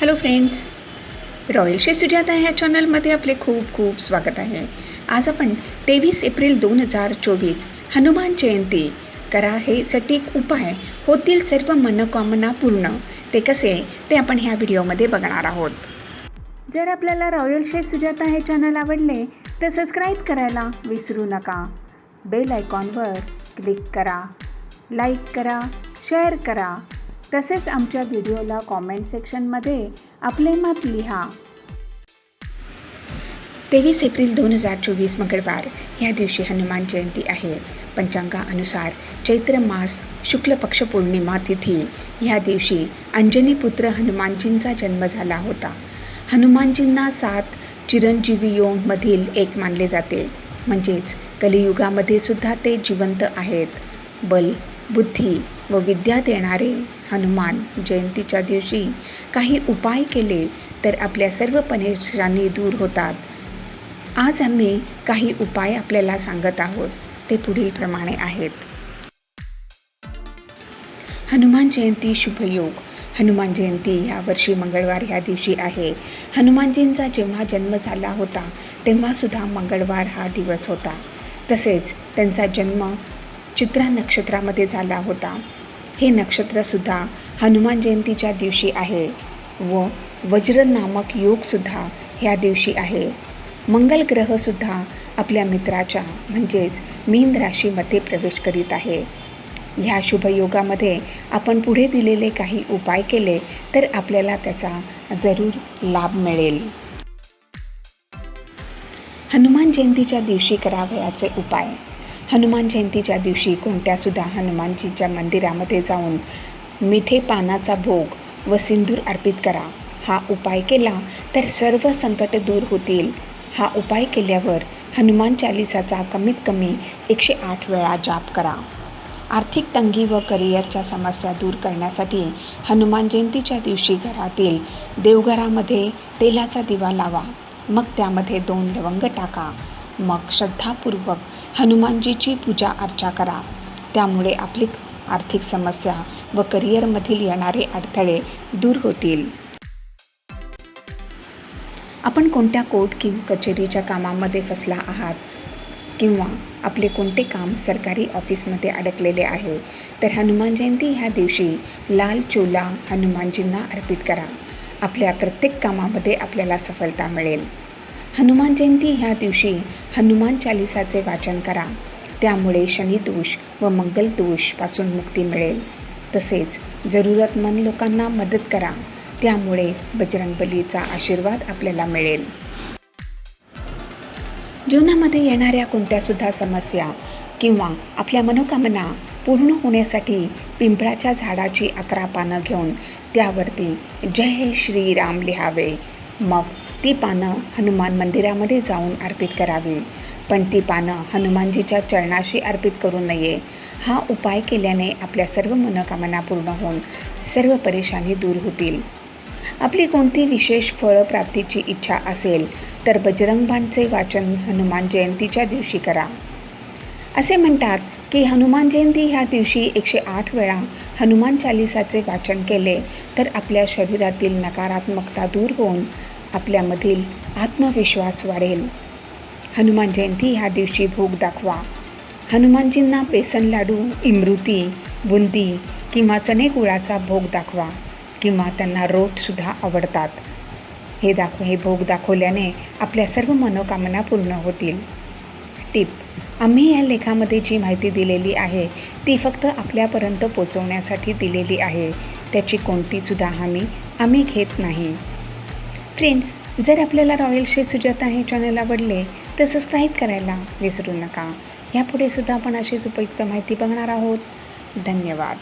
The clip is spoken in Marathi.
Hello friends royal chef Sujata ह्या चॅनलमध्ये आपले खूप खूप स्वागत आहे. आज आपण तेवीस एप्रिल दोन हजार चोवीस हनुमान जयंती. करा हे सटीक उपाय. होतील सर्व मनोकामना पूर्ण. ते कसे? ते आपण ह्या व्हिडिओमध्ये बघणार आहोत. जर आपल्याला रॉयल शेफ सुजाता हे चॅनल आवडले तर सबस्क्राईब करायला विसरू नका. बेल आयकॉनवर क्लिक करा. लाईक करा. शेअर करा. तसेच आमच्या व्हिडिओला कॉमेंट सेक्शनमध्ये आपले मत लिहा. तेवीस एप्रिल दोन हजार चोवीस मंगळवार या दिवशी हनुमान जयंती आहे. पंचांगानुसार चैत्र मास शुक्ल पक्ष पौर्णिमा तिथी. ह्या दिवशी अंजनीपुत्र हनुमानजींचा जन्म झाला होता. हनुमानजींना सात चिरंजीवी योगमधील एक मानले जाते. म्हणजेच कलियुगामध्ये सुद्धा ते जिवंत आहेत. बल बुद्धी व विद्या देणारे. हनुमान जयंतीच्या दिवशी काही उपाय केले तर आपल्या सर्व परेशानी दूर होतात. आज आम्ही काही उपाय आपल्याला सांगत आहोत. ते पुढीलप्रमाणे आहेत. हनुमान जयंती शुभयोग हनुमान जयंती या वर्षी मंगळवार ह्या दिवशी आहे. हनुमानजींचा जेव्हा जन्म झाला होता तेव्हासुद्धा मंगळवार हा दिवस होता. तसेच त्यांचा जन्म चित्रा नक्षत्रामध्ये झाला होता. हे नक्षत्रसुद्धा हनुमान जयंतीच्या दिवशी आहे व वज्र नामक योगसुद्धा ह्या दिवशी आहे. मंगल ग्रहसुद्धा आपल्या मित्राच्या म्हणजेच मीन राशीमध्ये प्रवेश करीत आहे. ह्या शुभयोगामध्ये आपण पुढे दिलेले काही उपाय केले तर आपल्याला त्याचा जरूर लाभ मिळेल. हनुमान जयंतीच्या दिवशी करावयाचे उपाय. हनुमान जयंतीच्या दिवशी कोणत्यासुद्धा हनुमानजीच्या मंदिरामध्ये जाऊन मिठे पानाचा भोग व सिंदूर अर्पित करा. हा उपाय केला तर सर्व संकट दूर होतील. हा उपाय केल्यावर हनुमान चालिसाचा कमीत कमी एकशे आठ वेळा जाप करा. आर्थिक तंगी व करिअरच्या समस्या दूर करण्यासाठी हनुमान जयंतीच्या दिवशी घरातील देवघरामध्ये तेलाचा दिवा लावा. मग त्यामध्ये दोन लवंग टाका. मग श्रद्धापूर्वक हनुमानजीची पूजा अर्चा करा. त्यामुळे आपली आर्थिक समस्या व करिअरमधील येणारे अडथळे दूर होतील. आपण कोणत्या कोर्ट किंवा कचेरीच्या कामामध्ये फसला आहात? किंवा आपले कोणते काम सरकारी ऑफिसमध्ये अडकलेले आहे? तर हनुमान जयंती ह्या दिवशी लाल चोला हनुमानजींना अर्पित करा. आपल्या प्रत्येक कामामध्ये आपल्याला सफलता मिळेल. हनुमान जयंती ह्या दिवशी हनुमान चालिसाचे वाचन करा. त्यामुळे शनिदोष व मंगलदोषपासून मुक्ती मिळेल. तसेच जरूरतमंद लोकांना मदत करा. त्यामुळे बजरंगबलीचा आशीर्वाद आपल्याला मिळेल. जीवनामध्ये येणाऱ्या कोणत्यासुद्धा समस्या किंवा आपल्या मनोकामना पूर्ण होण्यासाठी पिंपळाच्या झाडाची अकरा पानं घेऊन त्यावरती जय श्रीराम लिहावे. मग ती पानं हनुमान मंदिरामध्ये जाऊन अर्पित करावी. पण ती पानं हनुमानजीच्या चरणाशी अर्पित करू नये. हा उपाय केल्याने आपल्या सर्व मनोकामना पूर्ण होऊन सर्व परेशानी दूर होतील. आपली कोणती विशेष फळप्राप्तीची इच्छा असेल तर बजरंगबाणचे वाचन हनुमान जयंतीच्या दिवशी करा. असे म्हणतात की हनुमान जयंती ह्या दिवशी एकशे आठ वेळा हनुमान चालिसाचे वाचन केले तर आपल्या शरीरातील नकारात्मकता दूर होऊन आपल्यामधील आत्मविश्वास वाढेल. हनुमान जयंती ह्या दिवशी भोग दाखवा. हनुमानजींना बेसन लाडू इमृती बुंदी किंवा चणे गुळाचा भोग दाखवा किंवा त्यांना रोटसुद्धा आवडतात. हे दाखव हे भोग दाखवल्याने आपल्या सर्व मनोकामना पूर्ण होतील. टिप आम्ही या लेखामध्ये जी माहिती दिलेली आहे ती फक्त आपल्यापर्यंत पोचवण्यासाठी दिलेली आहे. त्याची कोणतीसुद्धा हमी आम्ही घेत नाही. फ्रेंड्स जर आपल्याला रॉयल शे सुजाता हे चॅनल आवडले तर सबस्क्राईब करायला विसरू नका. यापुढे सुद्धा आपण अशीच उपयुक्त माहिती बघणार आहोत. धन्यवाद.